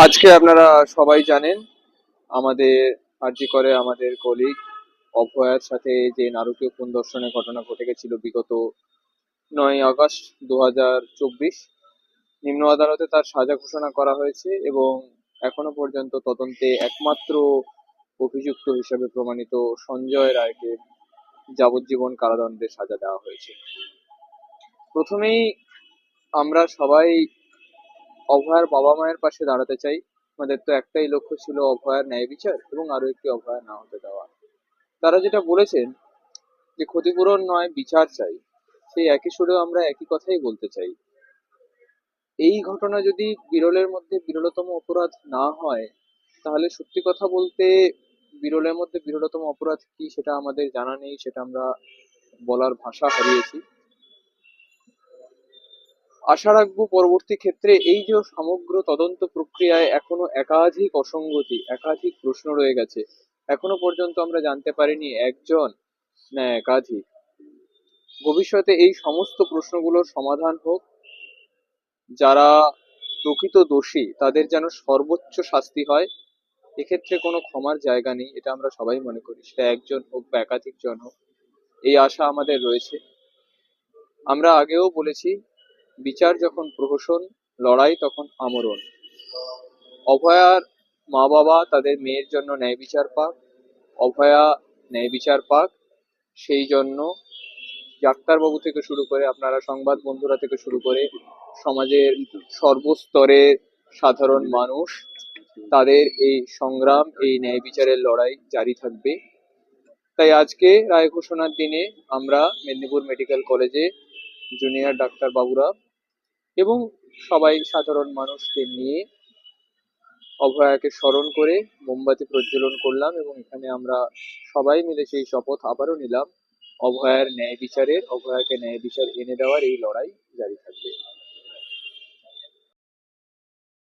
আজকে আপনারা সবাই জানেন, আমাদের আরজি করে আমাদের কলিগ অভয়ার সাথে যে নারকীয় খুন দর্শনের ঘটনা ঘটে গেছিল বিগত নয় আগস্ট দু হাজার চব্বিশ, নিম্ন আদালতে তার সাজা ঘোষণা করা হয়েছে এবং এখনও পর্যন্ত তদন্তে একমাত্র অভিযুক্ত হিসেবে প্রমাণিত সঞ্জয় রায়কে যাবজ্জীবন কারাদণ্ডের সাজা দেওয়া হয়েছে। প্রথমেই আমরা সবাই অভয়ার বাবা মায়ের পাশে দাঁড়াতে চাই। আমাদের তো একটাই লক্ষ্য ছিল অভয়ার ন্যায় বিচার এবং আরও একটি অভয়া না হতে দেওয়া। তারা যেটা বলেছেন যে ক্ষতিপূরণ নয়, বিচার চাই। সেই একই সুরেও আমরা একই কথাই বলতে চাই। এই ঘটনা যদি বিরলের মধ্যে বিরলতম অপরাধ না হয়, তাহলে সত্যি কথা বলতে বিরলের মধ্যে বিরলতম অপরাধ কি সেটা আমাদের জানা নেই, সেটা আমরা বলার ভাষা হারিয়েছি। আশা রাখব পরবর্তী ক্ষেত্রে এই যে সমগ্র তদন্ত প্রক্রিয়ায় এখনও একাধিক অসঙ্গতি, একাধিক প্রশ্ন রয়ে গেছে। এখনও পর্যন্ত আমরা জানতে পারিনি একজন, না, একাধিক। ভবিষ্যতে এই সমস্ত প্রশ্নগুলোর সমাধান হোক। যারা প্রকৃত দোষী, তাদের যেন সর্বোচ্চ শাস্তি হয়। এক্ষেত্রে কোনো ক্ষমার জায়গা নেই, এটা আমরা সবাই মনে করি। সেটা একজন হোক বা একাধিক জন হোক, এই আশা আমাদের রয়েছে। আমরা আগেও বলেছি বিচার যখন প্রহসন, লড়াই তখন আমরণ। অভয়ার মা বাবা তাদের মেয়ের জন্য ন্যায় বিচার পাক। অভয়া ন্যায় বিচার পাক। সেই জন্য ডাক্তারবাবু থেকে শুরু করে আপনারা সংবাদ বন্ধুরা থেকে শুরু করে সমাজের সর্বস্তরের সাধারণ মানুষ, তাদের এই সংগ্রাম, এই ন্যায় বিচারের লড়াই জারি থাকবে। তাই আজকে রায় ঘোষণার দিনে আমরা মেদিনীপুর মেডিকেল কলেজে জুনিয়র ডাক্তার বাবুরা এবং সবাই সাধারণ মানুষকে নিয়ে অভয়াকে স্মরণ করে মোমবাতি প্রজ্বলন করলাম এবং এখানে আমরা সবাই মিলে সেই শপথ আবারও নিলাম। অভয়ার ন্যায় বিচারের, অভয়াকে ন্যায় বিচার এনে দেওয়ার এই লড়াই জারি থাকবে।